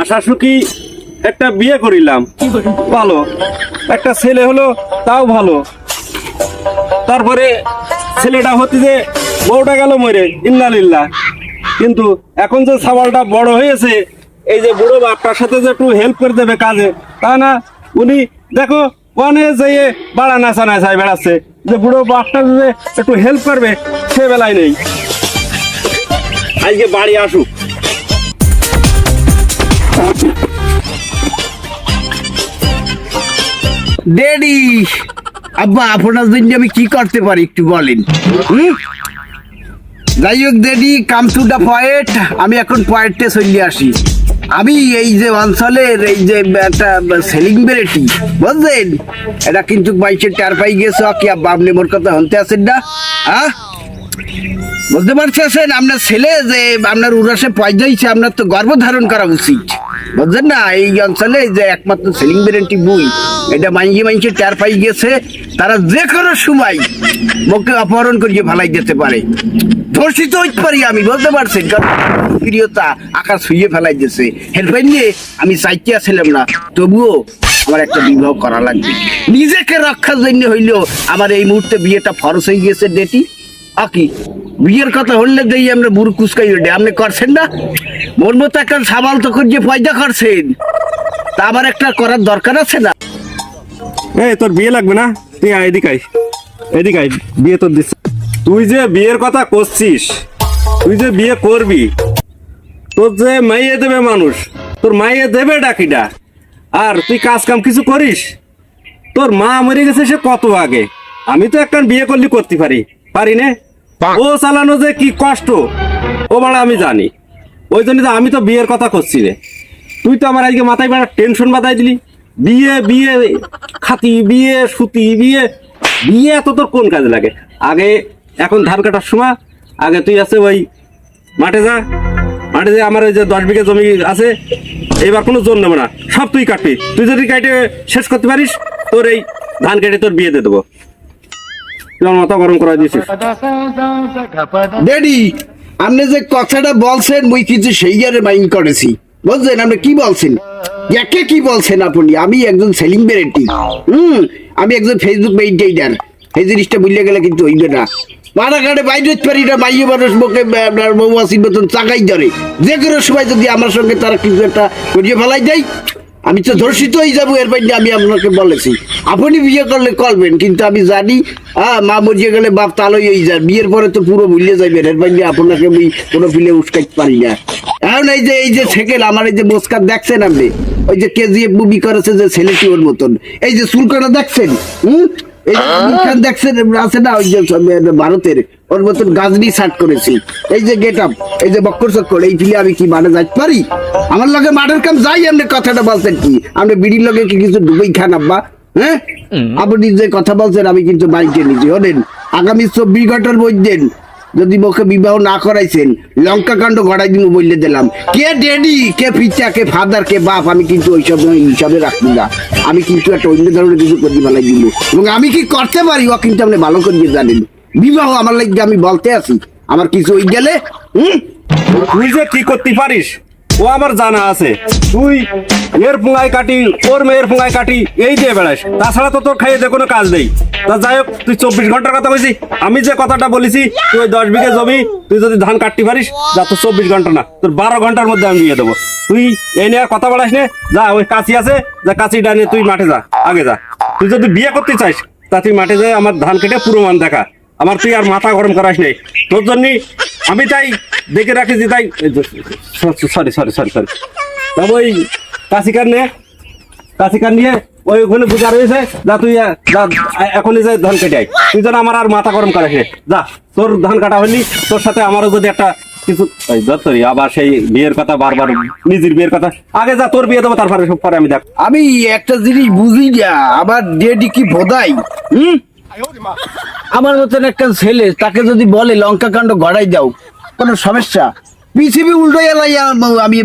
আশা সুখী একটা বিয়ে করিলাম। ভালো। একটা ছেলে হলো তাও ভালো। তারপরে ছেলেটা হতে যে বউটা গেল মরে ইল্লালিল্লাহ কিন্তু এখন যে সাবালটা বড় হয়েছে, এই যে বুড়ো বাপটার সাথে যে একটু হেল্প করে দেবে কাজে, তা না। উনি দেখো ওখানে যেয়ে বাড়া নাচা নাচায় বেড়াচ্ছে। যে বুড়ো বাপটা যে একটু হেল্প করবে, সে বেলায় নেই। আজকে বাড়ি আসুক। ড্যাডি! আব্বা, আপনার জন্য আমি কি করতে পারি একটু বলেন? যাই হোক daddy come to the point আমি এখন পয়েন্টে চলে আসি। আমি এই যে অঞ্চলের এই যে একটা সেলিং বেরেটি বুঝলেন? এটা কিন্তু বাইশে টার পাই গেছে কি আব্বা, আপনি মোর কথা হনতে আছেন না? হ্যাঁ? বুঝতে পারছেন? আপনার ছেলে যে আপনার উরাসে পয়দা হয়েছে আপনার তো গর্ব ধারণ করা উচিত। বুঝলেন না? এই অঞ্চলে যে একমাত্র সেলিং ব্যারেন্টি বই এটা মাইঞ্জি মাইঞ্চে টের পাই গেছে। তারা যে কোনো সময় মুখে অপহরণ করিয়ে ফেলাই যেতে পারে। ধর্ষিত হইতে পারি আমি, বুঝতে পারছেন? প্রিয়তা আকাশ ছুঁয়ে ফেলাই দিয়েছে হেল্পাই নিয়ে আমি চাইতে আসছিলাম না, তবুও আমার একটা বিবাহ করা লাগবে। নিজেকে রক্ষার জন্য হইলেও আমার এই মুহূর্তে বিয়েটা ফরস হয়ে গেছে ডেটি আকি? বিয়ের কথা হলে দেই আমরা বুড়ো কুসকাই ওঠে আপনি করছেন না? মোর মতো একটা সাবাল তো যে পয়দা করছেন। তা আবার একটা করার দরকার আছে না? এই, তোর বিয়ে লাগবে না? তুই এদিকে আয়। এদিকে আয়, বিয়ে তোর দিচ্ছে। তুই যে বিয়ের কথা করছিস, তুই যে বিয়ে করবি, তোর যে মাইয়ে দেবে মানুষ, তোর মাইয়ে দেবে ডাকিটা আর তুই কাজ কাম কিছু করিস? তোর মা মরে গেছে সে কত আগে? আমি তো একটা বিয়ে করলি করতে পারি। পারি না? ও চালানো যে কি কষ্ট। ও বাড়া আমি জানি। ওই জন্য আমি তো বিয়ের কথা করছি রে। তুই তো আমার আজকে মাথায় বেড়া টেনশন বাতাই দিলি। বিয়ে বিয়ে খাতি বিয়ে সুতি বিয়ে। বিয়ে এত তোর কোন কাজে লাগে? আগে এখন ধান কাটার সময় আগে তুই আছে ওই মাঠে যা। মাঠে যে আমার ওই যে দশ বিঘা জমি আছে এবার কোনো জোর নেব না। সব তুই কাটবি। তুই যদি কাটে শেষ করতে পারিস তোর এই ধান কেটে তোর বিয়ে দিয়ে দেবো। তুই মাথা গরম করা দিয়েছিস ড্যাডি, আপনি যে কথাটা বলছেন, মুই কিছু সেই ইয়ারে মাইন্ড করেছি। বুঝলেন? আপনি কি বলছেন? একে কি বলছেন আপনি? আমি একজন সেলিং বেরেন্টি। হুম? আমি একজন ফেসবুক মেইনটেইনার এই জিনিসটা বুঝলে গেলে কিন্তু হইবে না। পাড়াঘাটে বাইরে পারি না, মাইয়ে মানুষ মুখে আপনার মৌমাছির মতন চাকাই ধরে। যে কোনো সময় যদি আমার সঙ্গে তারা কিছু একটা করিয়ে ফেলাই দেয় আমি তো ধর্ষিত হয়ে যাব, এর বাইরে আমি আপনাকে বলেছি। আপনি বিয়ে করলে করবেন, কিন্তু আমি জানি হ্যাঁ মা মরিয়ে গেলে বাপ তালই হয়ে যায়, বিয়ের পরে তো পুরো ভুলিয়ে যাবেন এর বাইরে আপনাকে আমি কোনো ফিলে উস্কাইতে পারি না। এখন এই যে এই যে সেকেল, আমার এই যে মোস্কার দেখছেন আপনি? ওই যে কেজিএফ মুভি করেছে যে ছেলেটি ওর মতন। এই যে চুলকানা দেখছেন? হুম? এই যে খান দেখছেন আছে না ওই যে ভারতের ওর মতন গাজনি শার্ট করেছি। এই যে গেট আপ এই যে বক্কর চক্কর এই ফিলে আমি কি মানে যাইতে পারি? আমার লগে মাঠের কাম যাই আপনি কথাটা বলছেন কি? আপনি বিড়ির লগে কি কিছু ডুবেই খান আব্বা? হ্যাঁ? আপনি যে কথা বলছেন আমি কিন্তু বাইকে নিচ্ছি হলেন। আগামী চব্বিশ ঘণ্টার মধ্যে যদি বউকে বিবাহ না করাইছেন, লঙ্কা কাণ্ড গড়াই দিব বললে দিলাম। কে ডেডি কে পিতা, কে ফাদার কে বাপ, আমি কিন্তু ওইসব হিসাবে রাখব না। আমি কিন্তু একটা অন্য ধরনের কিছু করতে ফেলাই দিব। এবং আমি কি করতে পারি, ও কিন্তু আপনি ভালো করে জানেন। বিবাহ আমার লাগে আমি বলতে আছি। আমার কিছু ওই গেলে, হুম? তুই যে কি করতে পারিস? ও আমার জানা আছে। তুই এর পুঙ্গায় কাটি ওর মেয়ের পুঙ্গায় কাটি, এই দিয়ে বেড়াস। তাছাড়া তো তোর খাইয়ে যে কোনো কাজ নেই। তা যাই হোক, তুই চব্বিশ ঘণ্টার কথা বলছি। আমি যে কথাটা বলেছি, তুই দশ বিঘে জমি, তুই যদি ধান কাটতে পারিস, যা তোর চব্বিশ ঘণ্টা না, তোর বারো ঘণ্টার মধ্যে আমি দিয়ে দেবো। তুই এই নিয়ে আর কথা বলাস নে। যা, ওই কাছি আছে, যা কাছিটা নিয়ে তুই মাঠে যা, আগে যা। তুই যদি বিয়ে করতে চাস, তা তুই মাঠে যাই, আমার ধান কেটে পুরো মান দেখা। আমার তুই আর মাথা গরম করাস নেই। তোর জন্য আমি তাই দেখে রাখি যে তাই সরি সরি সরি সরি। তবে ওই কাশিকার নে কাশিকার নিয়ে ওই ওখানে বুঝা রয়েছে। যা তুই যা এখনই যাই ধান কেটে। তুই যেন আমার আর মাথা গরম করাস নে। যা তোর ধান কাটা হলি তোর সাথে আমারও যদি একটা কিছু তোরই, আবার সেই বিয়ের কথা বারবার নিজের বিয়ের কথা। আগে যা তোর বিয়ে দেবো তারপরে সব পরে আমি দেখ। আমি একটা জিনিস বুঝি না আমার ডেডি কি বোধাই হুম? আমার মতন একটা ছেলে, তাকে যদি বলে লঙ্কা কাণ্ড গড়াই দাও, কোনো সমস্যা? পৃথিবী উল্টো এলাই আমি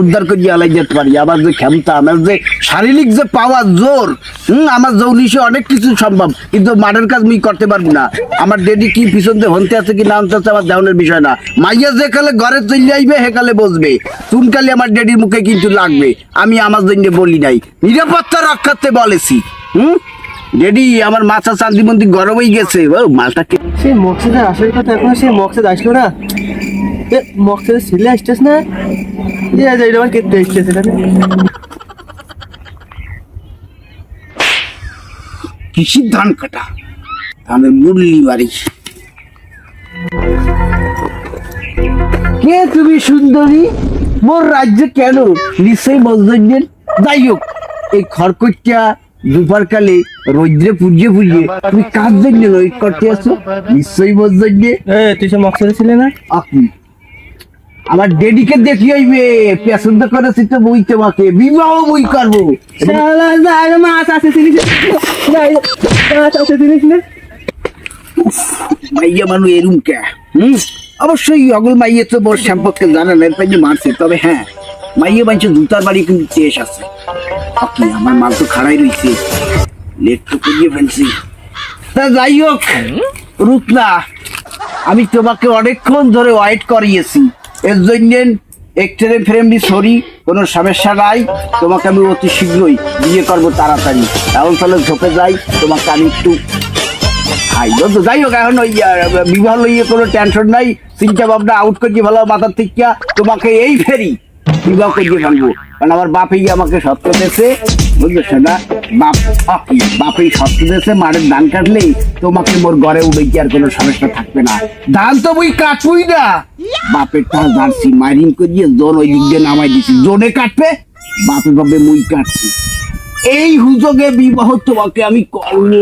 উদ্ধার করি এলাই যেতে পারি। আমার যে ক্ষমতা, আমার যে শারীরিক যে পাওয়ার জোর, হুম, আমার জৌলিশে অনেক কিছু সম্ভব, কিন্তু মাঠের কাজ মুই করতে পারব না। আমার ডেডি কি পিছন দিয়ে হনতে আছে কি না হনতে আছে, আমার দেওয়ানের বিষয় না। মাইয়া যে কালে ঘরে চলে আইবে হেকালে বসবে। চুনকালি আমার ডেডির মুখে কিন্তু লাগবে। আমি আমার জন্য বলি নাই। নিরাপত্তা রক্ষাতে বলেছি, হুম? ডেডি আমার মাথা চান্দি মন্দি গরম হয়ে গেছে। ও মালটাকে সেই মকসেদের আসার কথা এখন সেই মকসেদ আসলো না? এ মকসেদের ছেলে আসতেছ না? এ আজ এইটা আবার কেটে আসতেছে কৃষির ধান কাটা? ধানের মুরলি বাড়ি। কে তুমি সুন্দরী? মোর রাজ্যে কেন? নিশ্চয়ই মজদুরের যাই হোক এই খড়কটিয়া দুপার কালে রৌদ্রে পুজিয়ে পুজিয়ে তুমি কার জন্য রোদ করতে নিশ্চয়ই এ তুই সে মকসেদের ছিলে না? আপনি। আমার ডেডিকে দেখি হইবে পছন্দ করেছি তো বই তোমাকে। বিবাহ বই করব। মাছ আছে চিনিস মাছ আছে না মাইয়া মানু এরুম কে? হুম? অবশ্যই অগল মাইয়ে তো বড় সম্পর্কে জানা নেই মারছে তবে হ্যাঁ। মাইয়ে মানছে দুতার বাড়ি কিন্তু চেষ আছে। ওকে আমার মাল তো খাড়াই রইছে। লেট তো করিয়ে ফেলছি। তা যাই হোক রুকনা আমি তোমাকে অনেকক্ষণ ধরে ওয়েট করিয়েছি। এর জন্য একটারে ফ্রেমলি সরি কোনো সমস্যা নাই। তোমাকে আমি অতি শীঘ্রই বিয়ে করব তাড়াতাড়ি। এখন তাহলে ঝোপে যাই, তোমাকে আমি একটু হাই তো যাই হোক, এখন ওই বিবাহ লইয়ে কোনো টেনশন নাই। চিন্তা ভাবনা আউট করিয়ে ভালো মাথার থেকে। তোমাকে এই ফেরি। বিবাহ করিয়ে ফেলব। কারণ আমার বাপই আমাকে সত্য দেশে বুঝছ না? বাপ বাপই সত্য দেশে মারের ধান কাটলেই তোমাকে মোর ঘরে উঠে কি আর কোনো সমস্যা থাকবে না। ধান তো বই কাটবই না। বাপের টাল জার্সি মাইরিং করিয়ে জোন ওই দিক দিয়ে নামাই দিছি। জোনে কাটবে বাপে বাপে মুই কাটছি। এই হুজগে বিবাহ তোমাকে আমি করব।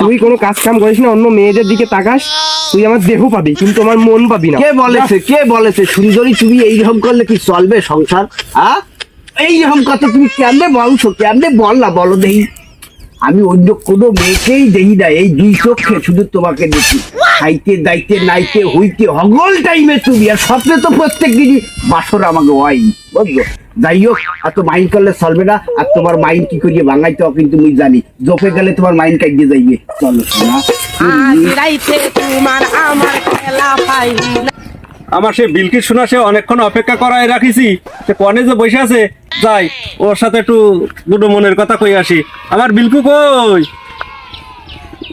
তুই কোনো কাজ কাম করিস না, অন্য মেয়েদের দিকে তাকাস, তুই আমার দেহ পাবি, কিন্তু আমার মন পাবি না। কে বলেছে কে বলেছে? সুন্দরী, তুমি এইরকম করলে কি চলবে সংসার হ্যাঁ এইরকম কথা তুমি কেমনে বলছো? কেমনে বল না বলো দেই আমি অন্য কোনো মেয়েকেই দেখি না, এই দুই চোখে শুধু তোমাকে দেখি। খাইতে দাইতে নাইতে হইতে হগল টাইমে তুমি আর স্বপ্নে তো প্রত্যেক দিনই বাসর আমাকে হয় বুঝলো? যাই হোক এত মাইন্ড করলে চলবে না। আর তোমার মাইন্ড কি করিয়ে ভাঙাইতে হবে কিন্তু মুই জানি। জপে গেলে তোমার মাইন্ড কাটিয়ে যাইবে। চলো শোনা। আজ রাইতে তোমার আমার খেলা পাইলি না আমার সে বিলকির শোনা সে অনেকক্ষণ অপেক্ষা করায় রাখিছি। সে কনে যে বসে আছে যাই ওর সাথে একটু দুটো মনের কথা কই আসি। আমার বিলকু কই?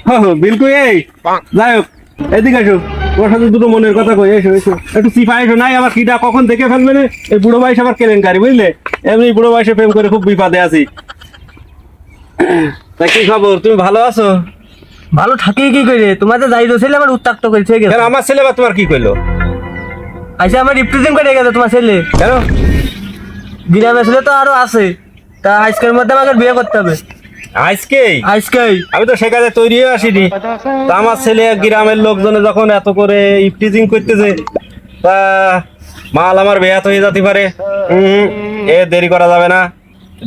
হো, হো, বিলকু এই। যাই হোক এদিকে আসো ওর সাথে দুটো মনের কথা কই এসো এসো। একটু চিপা এসো। নাই আবার কিটা কখন দেখে ফেলবে না এই বুড়ো বয়স আবার কেলেঙ্কারি বুঝলে? এমনি বুড়ো বয়সে প্রেম করে খুব বিপদে আছি। তা কি খবর? তুমি ভালো আছো? ভালো থাকি কি করে তোমার তো ছেলে আমার উত্তাক্ত আমার ছেলে বা তোমার কি কইলো? আচ্ছা আমার রিপ্রেজেন্ট করে গেছে তোমার ছেলে। কেন? গ্রামে ছেলে তো আরও আছে। তা আজকের মধ্যে আমাকে বিয়ে করতে হবে। আজকেই আজকেই আমি তো সেখানে তৈরি হয়ে আসিনি। তা আমার ছেলে গ্রামের লোকজনে যখন এত করে ইফটিজিং করতেছে তা মাল আমার বেহাত হয়ে যেতে পারে। এ দেরি করা যাবে না।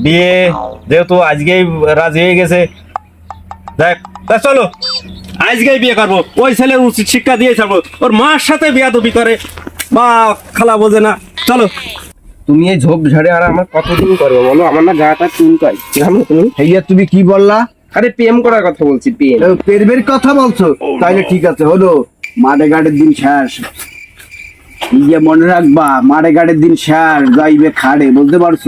বিয়ে যেহেতু আজকেই রাজি হয়ে গেছে। দেখ তা চলো আজকেই বিয়ে করব। ওই ছেলের উচিত শিক্ষা দিয়ে ছাড়বো। ওর মার সাথে বিয়া করে। বা খালা বোঝে না। চলো। তুমি এই ঝোপ ঝাড়ে আর আমার কতদিন করব বলো। আমার না গাটা চুলকাই জানো তুমি? হেইয়া তুমি কি বললা? আরে প্রেম করার কথা বলছি প্রেম। ও, পেরবের কথা বলছো? তাইলে ঠিক আছে হলো। মাঠে ঘাটের দিন শেষ। ইয়ে মনে রাখবা মাঠে ঘাটের দিন শেষ যাইবে খাড়ে বুঝতে পারছ?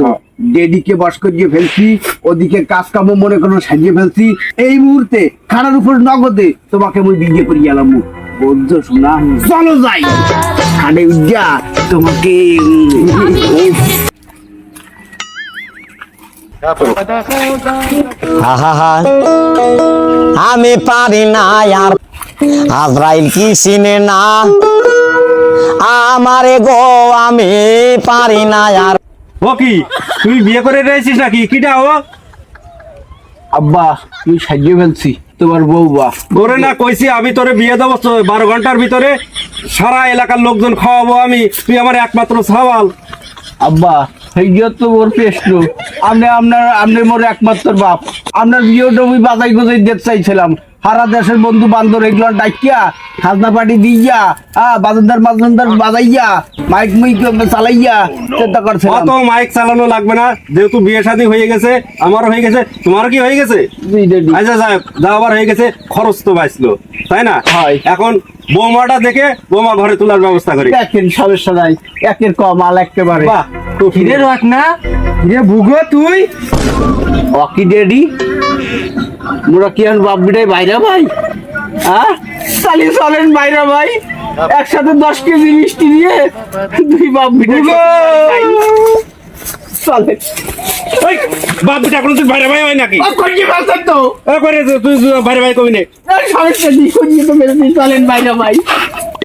ডেডিকে বস করিয়ে ফেলছি ওদিকে কাজ কামও মনে করো সাজিয়ে ফেলছি। এই মুহূর্তে খাড়ার উপর নগদে তোমাকে আমি বিয়ে করে গেলাম বলছো শোনা? চলো যাই। খাড়ে উজ্জা তোমাকে আমি পারি না আর আজরাইল কি চিনে না? আমারে গো আমি পারি না আর ও কি তুই বিয়ে করে রয়েছিস নাকি? কিটা ও? আব্বা তুমি সাজিয়ে ফেলছি। তোমার বউ বা। ওরে না কইছি আমি তোরে বিয়ে দেবো বারো ঘণ্টার ভিতরে সারা এলাকার লোকজন খাওয়াবো আমি। তুই আমার একমাত্র সওয়াল আব্বা সেইটা তো ওর আপনি আপনার আপনি মোর একমাত্র বাপ। আপনার বিয়েটা আমি বাজাই গোজাই দেখতে চাইছিলাম। সারা দেশের বন্ধু বান্ধব এগুলো ডাকিয়া খাজনা পাটি দিয়া হ্যাঁ বাজনদার মাজনদার বাজাইয়া মাইক মুইক চালাইয়া চিন্তা করছে অত মাইক চালানো লাগবে না যেহেতু বিয়ে শাদি হয়ে গেছে আমার হয়ে গেছে তোমারও কি হয়ে গেছে? আচ্ছা সাহেব যা আবার হয়ে গেছে খরচ তো বাঁচলো তাই না? হয়। এখন বৌমাটা দেখে বৌমা ঘরে তোলার ব্যবস্থা করি। একের সমস্যা নাই। একের কমাল একেবারে। বাহ খুব কিরে। রাখ না কিরে ভুগো তুই? অকি ডেডি? মোরা কি আর বাপ বিটাই বাইরা ভাই? হ্যাঁ চালি চলেন বাইরা ভাই। একসাথে দশ কেজি মিষ্টি দিয়ে দুই বাপ বিটাই চলে। এই বাপ বেটা কোনো তুই বাইরে ভাই হয় নাকি? কই বাসেন তো। এ করে তুই বাইরে ভাইরা ভাই কবি নে? সমস্যা নেই কই তো মেরে চলেন বাইরে ভাই।